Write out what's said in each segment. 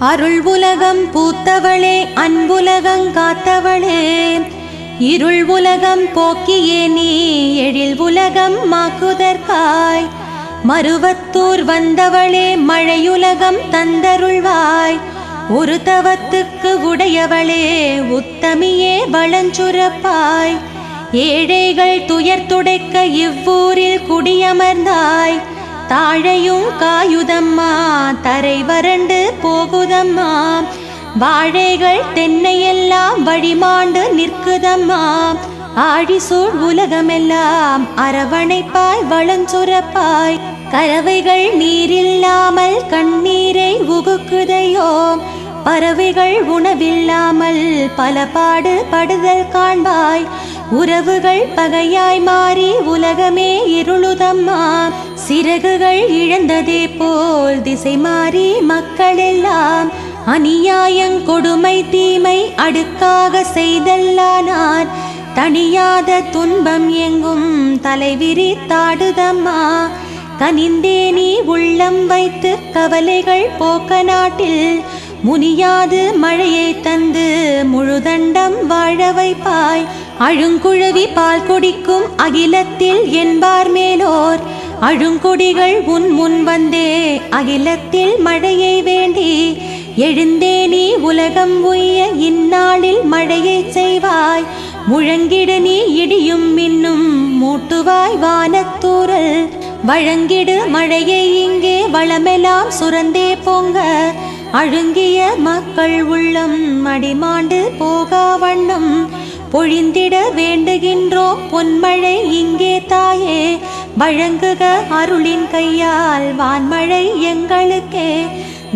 அருள் உலகம் பூத்தவளே அன்புலகம் காத்தவளே. இருள் உலகம் போக்கியே நீ எழில் உலகம் மாக்குதற்காய். மருவத்தூர் வந்தவளே மழையுலகம் தந்தருள்வாய். ஒரு தவத்துக்கு உடையவளே உத்தமியே வளஞ்சுரப்பாய் ஏழைகள் துயர் துடைக்க இவ்வூரில் குடியமர்ந்தாய். தாழையும் காயுதம்மா தரை வறண்டு போகுதம்மா. வாழைகள் தென்னையெல்லாம் வழிமாண்டு நிற்குதம்மா. ஆழிசூழ் உலகமெல்லாம் அரவணைப்பாய் வளஞ்சுரப்பாய். கறவைகள் நீரில்லாமல் கண்ணீரை உகுக்குதையோ. பறவைகள் உணவில்லாமல் பல பாடு படுதல் காண்பாய். உறவுகள் பகையாய் மாறி உலகமே இருளுதம்மா. சிறகுகள் இழந்ததே போல் திசை மாறி மக்களெல்லாம். அநியாயங் கொடுமை தீமை அடுக்காக செய்தல்லானார். தனியாத துன்பம் எங்கும் தலைவிரி தாடுதம்மா. கனிந்தே நீ உள்ளம் வைத்து கவலைகள் போக்க நாட்டில். முனியாது மழையை தந்து முழுதண்டம் வாழ வைப்பாய். அழுங்குழவி பால் குடிக்கும் அகிலத்தில் என்பார் மேலோர். அழுங்குடிகள் உன் முன் வந்தே அகிலத்தில் மழையை வேண்டி. எழுந்தே நீ உலகம் உய்ய இந்நாளில் மழையை செய்வாய். முழங்கிடு நீ இடியும் மின்னும் மூட்டுவாய் வானத்தூரல் வழங்கிடு மழையை இங்கே வளமெல்லாம் சுரந்தே பொங்க. அழுங்கிய மக்கள் உள்ளம் அடிமாண்டு போகா வண்ணம். பொழிந்திட வேண்டுகின்றோம் பொன்மழை இங்கே தாயே. வழங்குக அருளின் கையால் வான்மழை எங்களுக்கே.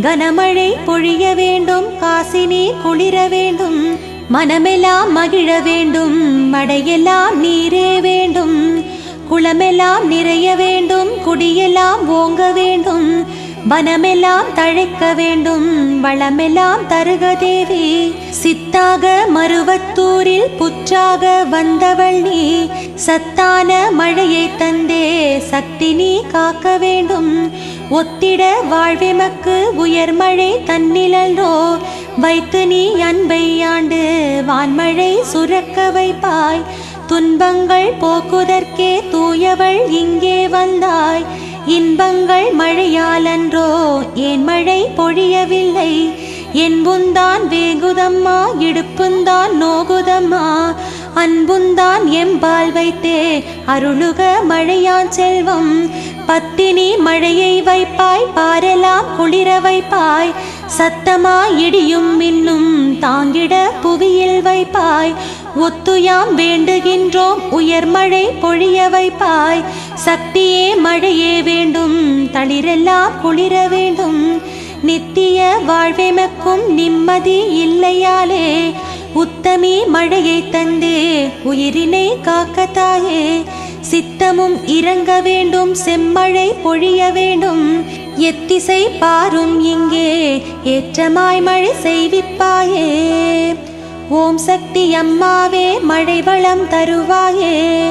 கனமழை பொழிய வேண்டும் காசினி குளிர வேண்டும். மனமெல்லாம் மகிழ வேண்டும் மடையெல்லாம் நீரே வேண்டும். குளமெல்லாம் நிறைய வேண்டும் குடியெல்லாம் ஓங்க வேண்டும். வனமெல்லாம் தழைக்க வேண்டும் வளமெல்லாம் தருக தேவி. சித்தாக மருவத்தூரில் புற்றாக வந்தவள் நீ. சத்தான மழையை தந்தே சக்தி நீ காக்க வேண்டும். ஒத்திட வாழ்விமக்கு உயர்மழை தன்னிழல்ரோ வைத்து நீ அன்பை ஆண்டு வான்மழை சுரக்க வைப்பாய். துன்பங்கள் போக்குதற்கே தூயவள் இங்கே வந்தாய். இன்பங்கள் மழையாலன்றோ ஏன் மழை பொழியவில்லை? என்புந்தான் வேகுதம்மா இடுப்புந்தான் நோகுதம்மா. அன்புந்தான் எம்பால் வைத்தே அருளுக மழையான் செல்வம். பத்தினி மழையை வைப்பாய் பாரெல்லாம் குளிர வைப்பாய். சத்தமாய் இடியும் மின்னும் தாங்கிட புவியில் வைப்பாய். ஒத்துயாம் வேண்டுகின்றோம். உயர்மழை பொழிய வைப்பாய் சக்தியே மழையே வேண்டும். தளிரெல்லாம் குளிர வேண்டும். நித்திய வாழ்வெமக்கும் நிம்மதி இல்லையாலே. உத்தமி மழையை தந்தே உயிரினை காக்கத்தாயே சித்தமும் இறங்க வேண்டும். செம்மழை பொழிய வேண்டும். எத்திசை பாரும் இங்கே. ஏற்றமாய் மழை செய்விப்பாயே. ஓம் சக்தி அம்மாவே மழை வளம் தருவாயே.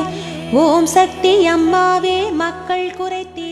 ஓம் சக்தி அம்மாவே மக்கள் குறைத்தீ